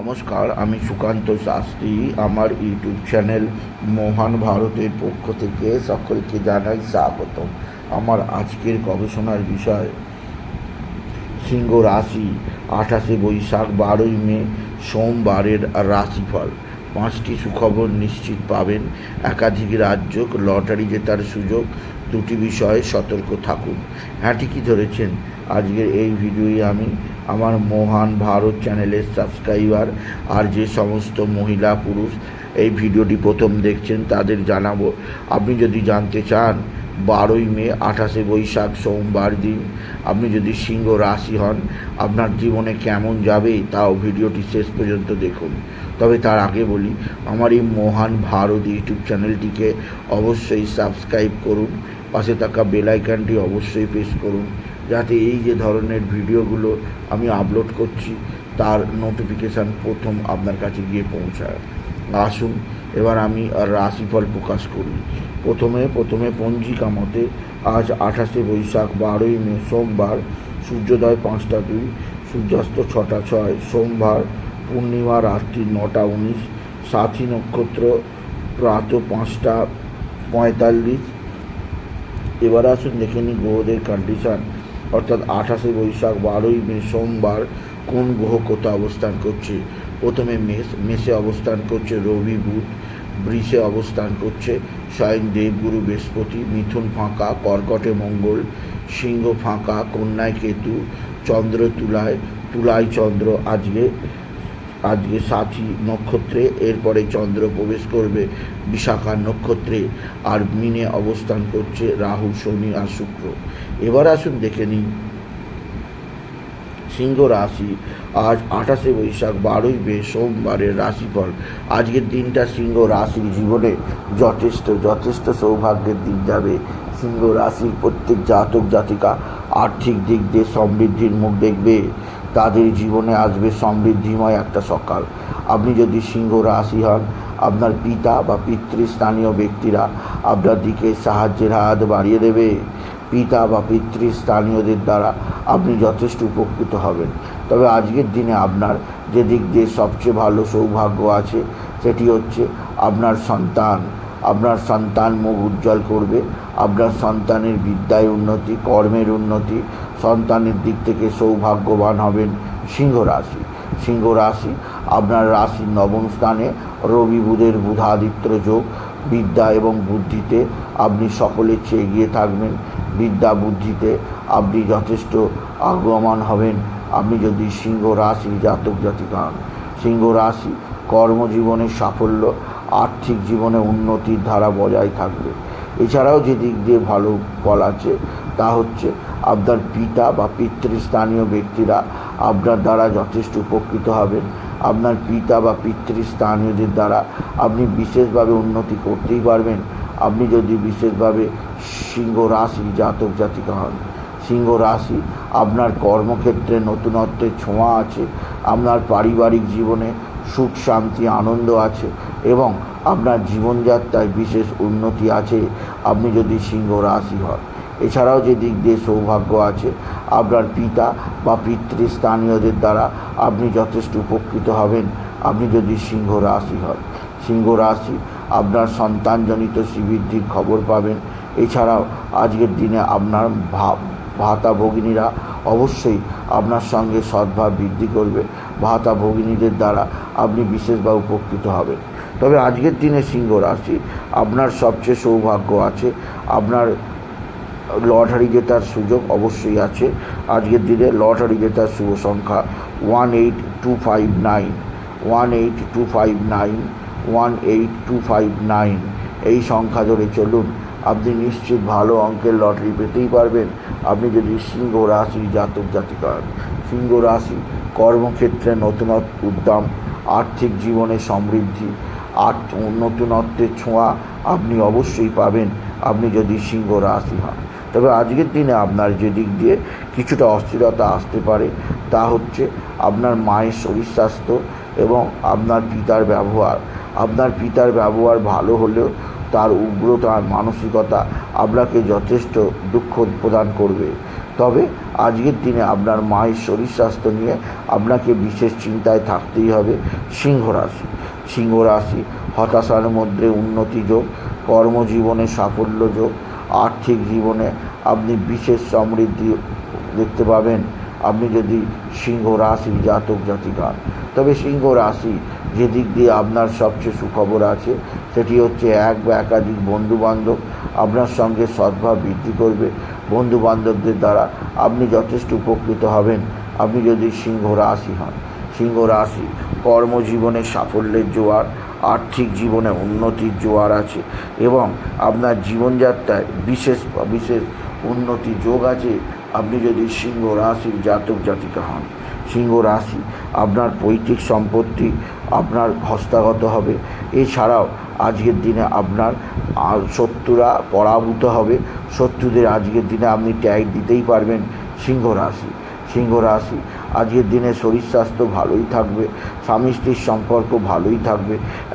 নমস্কার, আমি সুকান্ত শাস্ত্রী। আমার ইউটিউব চ্যানেল মহান ভারতের পক্ষ থেকে সকলকে জানাই স্বাগত আমার আজকের গবেষণার বিষয়, সিংহ রাশি, আঠাশে বৈশাখ, বারোই মে, সোমবারের রাশিফল। পাঁচটি সুখবর নিশ্চিত পাবেন। একাধিক রাজ্য লটারি জেতার সুযোগ দুটি বিষয়ে সতর্ক থাকুন। হ্যাঁ ঠিকই ধরেছেন? আজকের এই ভিডিওই আমি। আমার মহান ভারত চ্যানেলের সাবস্ক্রাইবার আর যে সমস্ত মহিলা পুরুষ এই ভিডিওটি প্রথম দেখছেন, তাদের জানাব। আপনি যদি জানতে চান, বারোই মে, আঠাশে বৈশাখ, সোমবার দিন, আপনি যদি সিংহ রাশি হন, আপনার জীবনে কেমন যাবে তাও ভিডিওটি শেষ পর্যন্ত দেখুন। তবে তার আগে বলি, আমার এই মহান ভারত ইউটিউব চ্যানেলটিকে অবশ্যই সাবস্ক্রাইব করুন পাশে থাকা বেল আইকনটি অবশ্যই প্রেস করুন, যাতে এই যে ধরনের ভিডিওগুলো আমি আপলোড করছি, তার নোটিফিকেশান প্রথম আপনার কাছে গিয়ে পৌঁছায়। আসুন, এবার আমি রাশিফল প্রকাশ করি। প্রথমে প্রথমে পঞ্জিকা মতে, আজ আঠাশে বৈশাখ, বারোই মে, সোমবার, সূর্যোদয় পাঁচটা দুই, সূর্যাস্ত ছটা ছয়, সোমবার, পূর্ণিমা রাত্রি নটা উনিশ, সাথী নক্ষত্র প্রাত পাঁচটা পঁয়তাল্লিশ এবার আসুন, দেখে নিই গ্রহদের কন্ডিশন অর্থাৎ আঠাশে বৈশাখ, বারোই মে, সোমবার কোন গ্রহ কোথায় অবস্থান করছে? প্রথমে মেষ, মেষে অবস্থান করছে রবি, বুধ, বৃষে অবস্থান করছে স্বয়ং দেবগুরু, বৃহস্পতি, মিথুন ফাঁকা, কর্কটে মঙ্গল, সিংহ ফাঁকা, কন্যায় কেতু, চন্দ্র তুলায় তুলায় চন্দ্র, আজকে আজকে সাথী নক্ষত্রে, এরপরে চন্দ্র প্রবেশ করবে বিশাখা নক্ষত্রে আর মিনে অবস্থান করছে রাহু, শনি আর শুক্র। এবার আসুন দেখে নিই। সিংহ রাশি, আজ আঠাশে বৈশাখ, বারোই মে, সোমবারের রাশিফল। আজকের দিনটা সিংহ রাশির জীবনে যথেষ্ট যথেষ্ট সৌভাগ্যের দিন যাবে। সিংহ রাশির প্রত্যেক জাতক জাতিকা আর্থিক দিক দিয়ে সমৃদ্ধির মুখ দেখবে। তাদের জীবনে আসবে সমৃদ্ধিময় একটা সকাল। আপনি যদি সিংহ রাশি হন, আপনার পিতা বা পিতৃস্থানীয় ব্যক্তিরা আপনার দিকে সাহায্যের হাত বাড়িয়ে দেবে। পিতা বা পিতৃস্থানীয়দের দ্বারা আপনি যথেষ্ট উপকৃত হবেন। তবে আজকের দিনে আপনার যে দিক দিয়ে সবচেয়ে ভালো সৌভাগ্য আছে, সেটি হচ্ছে আপনার সন্তান। আপনার সন্তান মুখ উজ্জ্বল করবে, আপনার সন্তানের বিদ্যায় উন্নতি, কর্মের উন্নতি সন্তানের দিক থেকে সৌভাগ্যবান হবেন সিংহ রাশি। সিংহ রাশি, আপনার রাশির নবম স্থানে রবি বুধের বুধাদিত্য যোগ, বিদ্যা এবং বুদ্ধিতে আপনি সকলের চেয়ে এগিয়ে থাকবেন। বিদ্যা বুদ্ধিতে আপনি যথেষ্ট আগ্রহমান হবেন। আপনি যদি সিংহ রাশি জাতক জাতিকা হন, সিংহ রাশি কর্মজীবনের সাফল্য, আর্থিক জীবনে উন্নতির ধারা বজায় থাকবে। এছাড়াও যে দিক দিয়ে ভালো ফল আছে, তা হচ্ছে আপনার পিতা বা পিতৃস্থানীয় ব্যক্তিরা আপনার দ্বারা যথেষ্ট উপকৃত হবেন। আপনার পিতা বা পিতৃস্থানীয়দের দ্বারা আপনি বিশেষভাবে উন্নতি করতেই পারবেন। আপনি যদি বিশেষভাবে সিংহ রাশি জাতক জাতিকা হন, সিংহ রাশি আপনার কর্মক্ষেত্রে নতুনত্বের ছোঁয়া আছে, আপনার পারিবারিক জীবনে সুখ, শান্তি, আনন্দ আছে এবং আপনার জীবনযাত্রায় বিশেষ উন্নতি আছে। আপনি যদি সিংহ রাশি হন এছাড়াও যে দিক দিয়ে সৌভাগ্য আছে, আপনার পিতা বা পিতৃস্থানীয়দের দ্বারা আপনি যথেষ্ট উপকৃত হবেন। আপনি যদি সিংহ রাশি হন, সিংহ রাশি আপনার সন্তানজনিত শ্রীবৃদ্ধির খবর পাবেন। এছাড়াও আজকের দিনে আপনার ভাব ভাতা ভগিনীরা অবশ্যই আপনার সঙ্গে সদ্ভাব বৃদ্ধি করবে। ভাতা ভগিনীদের দ্বারা আপনি বিশেষভাবে উপকৃত হবেন। তবে আজকের দিনে সিংহ রাশি আপনার সবচেয়ে সৌভাগ্য আছে। আপনার লটারি জেতার সুযোগ অবশ্যই আছে। আজকের দিনে লটারি জেতার শুভ সংখ্যা one eight two five nine one eight two five nine one eight two five nine এই সংখ্যা ধরে চলুন। আপনি নিশ্চিত ভালো অঙ্কের লটারি পেতেই পারবেন। আপনি যদি সিংহ রাশি জাতক জাতিকা সিংহ রাশি কর্মক্ষেত্রে নতুনত্ব, উদ্যম, আর্থিক জীবনে সমৃদ্ধি আর নতুনত্বের ছোঁয়া আপনি অবশ্যই পাবেন। আপনি যদি সিংহ রাশি হন তবে আজকের দিনে আপনার যে দিক দিয়ে কিছুটা অস্থিরতা আসতে পারে, তা হচ্ছে আপনার মায়ের শরীর স্বাস্থ্য এবং আপনার পিতার ব্যবহার। আপনার পিতার ব্যবহার ভালো হলেও তার উগ্রতা, মানসিকতা আপনাকে যথেষ্ট দুঃখ প্রদান করবে। তবে আজকের দিনে আপনার মায়ের শরীর স্বাস্থ্য নিয়ে আপনাকে বিশেষ চিন্তায় থাকতেই হবে সিংহ রাশি। সিংহ রাশি হতাশার মধ্যে উন্নতি যোগ, কর্মজীবনে সাফল্য যোগ আর্থিক জীবনে আপনি বিশেষ সমৃদ্ধি দেখতে পাবেন আপনি যদি সিংহ রাশির জাতক জাতিকা। তবে সিংহ রাশি যে দিক দিয়ে আপনার সবচেয়ে সুখবর আছে, সেটি হচ্ছে এক বা একাধিক বন্ধুবান্ধব আপনার সঙ্গে সদ্ভাব বৃদ্ধি করবে বন্ধু বান্ধবদের দ্বারা আপনি যথেষ্ট উপকৃত হবেন আপনি যদি সিংহ রাশি হন, সিংহ রাশি কর্মজীবনে সাফল্যের জোয়ার আর্থিক জীবনে উন্নতির জোয়ার আছে এবং আপনার জীবনযাত্রায় বিশেষ বিশেষ উন্নতি যোগ আছে। আপনি যদি সিংহ রাশির জাতক জাতিকা হন, সিংহ রাশি আপনার পৈতৃক সম্পত্তি আপনার হস্তাগত হবে। এছাড়াও আজকের দিনে আপনার শত্রুরা পরাভূত হবে। শত্রুদের আজকের দিনে আপনি ট্যাগ দিতেই পারবেন সিংহ রাশি। সিংহ রাশি আজকের দিনে শরীর স্বাস্থ্য ভালোই থাকবে, স্বামী স্ত্রীর সম্পর্ক ভালোই থাকবে,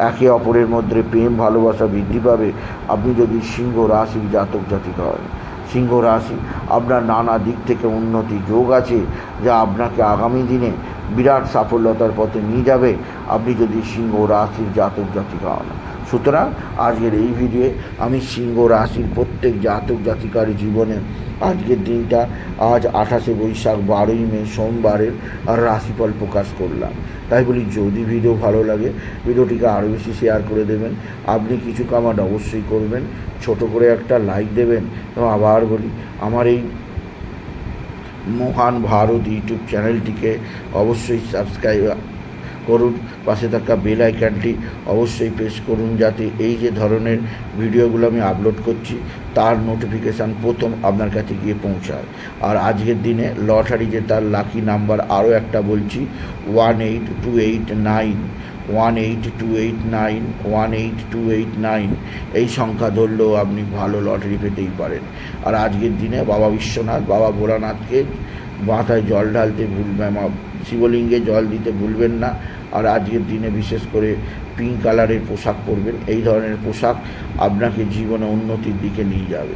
একে অপরের মধ্যে প্রেম, ভালোবাসা বৃদ্ধি পাবে। আপনি যদি সিংহ রাশির জাতক জাতিকা হন, সিংহ রাশি আপনার নানা দিক থেকে উন্নতি যোগ আছে যা আপনাকে আগামী দিনে বিরাট সাফল্যতার পথে নিয়ে যাবে। আপনি যদি সিংহ রাশির জাতক জাতিকা হন সুতরাং আজকের এই ভিডিওয়ে আমি সিংহ রাশির প্রত্যেক জাতক জাতিকার জীবনে আজকের দিনটা আজ আঠাশে বৈশাখ বারোই মে সোমবারের রাশিফল প্রকাশ করলাম। তাই বলি যদি ভিডিও ভালো লাগে ভিডিওটিকে আরও বেশি শেয়ার করে দেবেন। আপনি কিছু কামান্ড অবশ্যই করবেন। ছোট করে একটা লাইক দেবেন এবং আবার বলি, আমার এই মহান ভারত ইউটিউব চ্যানেলটিকে অবশ্যই সাবস্ক্রাইব করুন, পাশে থাকা বেল আইকনটি অবশ্যই প্রেস করুন যাতে এই যে ধরনের ভিডিওগুলো আমি আপলোড করছি, তার নোটিফিকেশান প্রথম আপনার কাছে গিয়ে পৌঁছায়। আর আজকের দিনে লটারি যে তার লাকি নাম্বার আরও একটা বলছি one eight two eight nine one eight two eight nine one eight two eight nine এই সংখ্যা ধরলেও আপনি ভালো লটারি পেতেই পারেন। আর আজকের দিনে বাবা বিশ্বনাথ, বাবা ভোলানাথকে মাথায় জল ঢালতে ভুলবেন শিবলিঙ্গে জল দিতে ভুলবেন না। আর আজকের দিনে বিশেষ করে পিঙ্ক কালারের পোশাক পরবেন। এই ধরনের পোশাক আপনাকে জীবনে উন্নতির দিকে নিয়ে যাবে।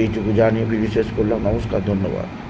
এইটুকু জানিয়ে বিশেষ শেষ করলাম। নমস্কার, ধন্যবাদ।